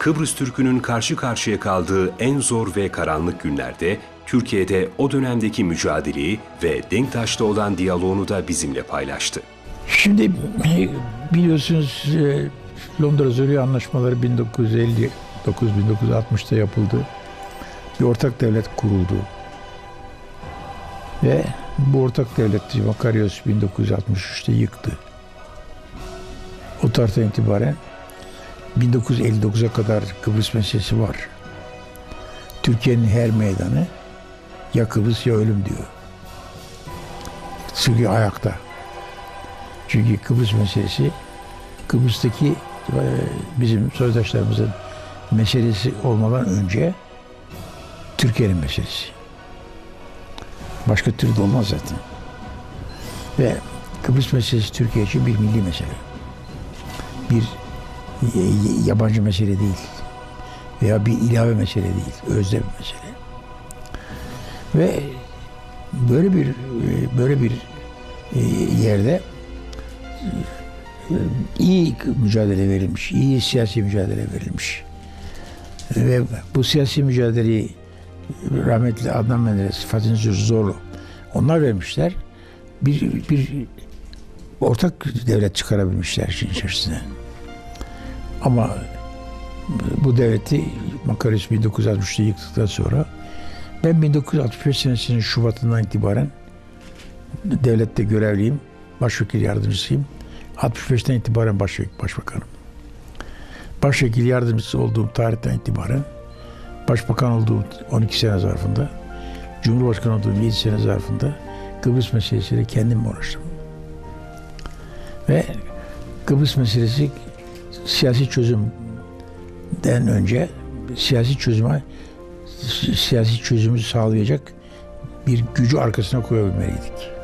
Kıbrıs Türk'ünün karşı karşıya kaldığı en zor ve karanlık günlerde Türkiye'de o dönemdeki mücadeleyi ve Denktaş'ta olan diyaloğunu da bizimle paylaştı. Şimdi biliyorsunuz e, Londra Zürih Anlaşmaları 1959-1960'ta yapıldı. Bir ortak devlet kuruldu. Ve bu ortak devleti Makarios 1963'te yıktı. O tarihten itibaren 1959'a kadar Kıbrıs meselesi var. Türkiye'nin her meydanı ya Kıbrıs ya ölüm diyor. Çünkü ayakta. Çünkü Kıbrıs meselesi Kıbrıs'taki e, bizim soydaşlarımızın meselesi olmadan önce Türkiye'nin meselesi. Başka türlü olmaz zaten. Ve Kıbrıs meselesi Türkiye için bir milli mesele. Bir yabancı mesele değil. Veya bir ilave mesele değil. Özde bir mesele. Ve böyle bir e, böyle bir e, yerde e, iyi mücadele verilmiş, iyi siyasi mücadele verilmiş. Ve bu siyasi mücadeleyi rahmetli Adnan Menderes, Fatih Zorlu onlar vermişler. Bir, bir ortak devlet çıkarabilmişler işin içerisinde. Ama bu devleti Makarios 1960'da yıktıktan sonra ben 1965 senesinin Şubat'ından itibaren devlette görevliyim. Başvekil yardımcısıyım. 65'ten itibaren başvekil, başbakanım. Başvekil yardımcısı olduğum tarihten itibaren başbakan olduğum 12 sene zarfında, cumhurbaşkanı olduğum 7 sene zarfında Kıbrıs meselesiyle kendim uğraştım. Ve Kıbrıs meselesi siyasi çözümden önce siyasi çözüme siyasi çözümü sağlayacak bir gücü arkasına koyabilmeliydik.